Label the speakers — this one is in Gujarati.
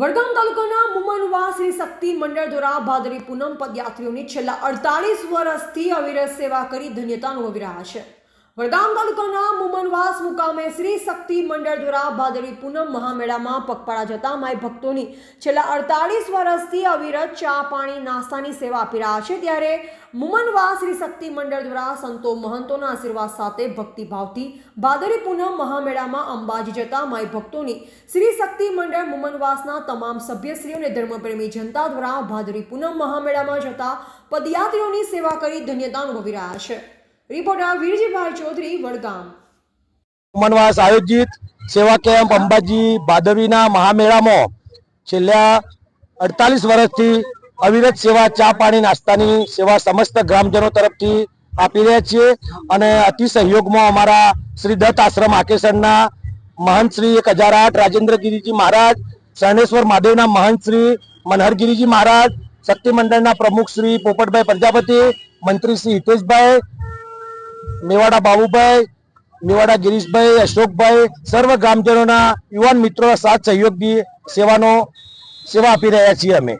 Speaker 1: વડગામ તાલુકાના શ્રી શક્તિ મંડળ દ્વારા ભાદરી પૂનમ પદયાત્રીઓની છેલ્લા અડતાલીસ વર્ષથી અવિરત સેવા કરી ધન્યતા અનુભવી રહ્યા છે. વડગામ તાલુકાના મુમનવાસ મુકામે શ્રી શક્તિ મંડળ દ્વારા ભાદરી પૂનમ મહામેળામાં પગપાળા જતા માય ભક્તોની છેલ્લા અડતાલીસ વર્ષથી અવિરત ચા પાણી નાસ્તાની સેવા આપી રહ્યા છે. ત્યારે મુમનવાસ શ્રી શક્તિ મંડળ દ્વારા સંતો મહંતોના આશીર્વાદ સાથે ભક્તિભાવથી ભાદરી પૂનમ મહામેળામાં અંબાજી જતા માય ભક્તોની શ્રી શક્તિ મંડળ મુમનવાસના તમામ સભ્યશ્રીઓ અને ધર્મપ્રેમી જનતા દ્વારા ભાદરી પૂનમ મહામેળામાં જતા પદયાત્રીઓની સેવા કરી ધન્યતા અનુભવી રહ્યા છે. રિપોર્ટર વીરજીભાઈ ચૌધરી, વડગામ.
Speaker 2: મનવાસ આયોજિત સેવા કેમ્પ અંબાજી ભાદરવીના મહામેળામાં છેલ્લા અડતાલીસ વર્ષથી અવિરત સેવા, ચા પાણી, નાસ્તાની સેવા સમસ્ત ગ્રામજનો તરફથી આપી રહ્યા છીએ અને અતિ સહયોગમાં અમારા શ્રી દત્ત આશ્રમ આકેસરના મહંત શ્રી એક હજાર આઠ રાજેન્દ્રગીરીજી મહારાજ, શરણેશ્વર મહાદેવના મહંત શ્રી મનહરગીરીજી મહારાજ શક્તિ મંડળના પ્રમુખ શ્રી પોપટભાઈ પ્રજાપતિ, મંત્રી શ્રી હિતેશભાઈ મેવાડા બાબુભાઈ, મેવાડા ગિરીશભાઈ, અશોકભાઈ, સર્વ ગ્રામજનોના યુવાન મિત્રો સાથ સહયોગથી સેવાનો, સેવા આપી રહ્યા છીએ અમે.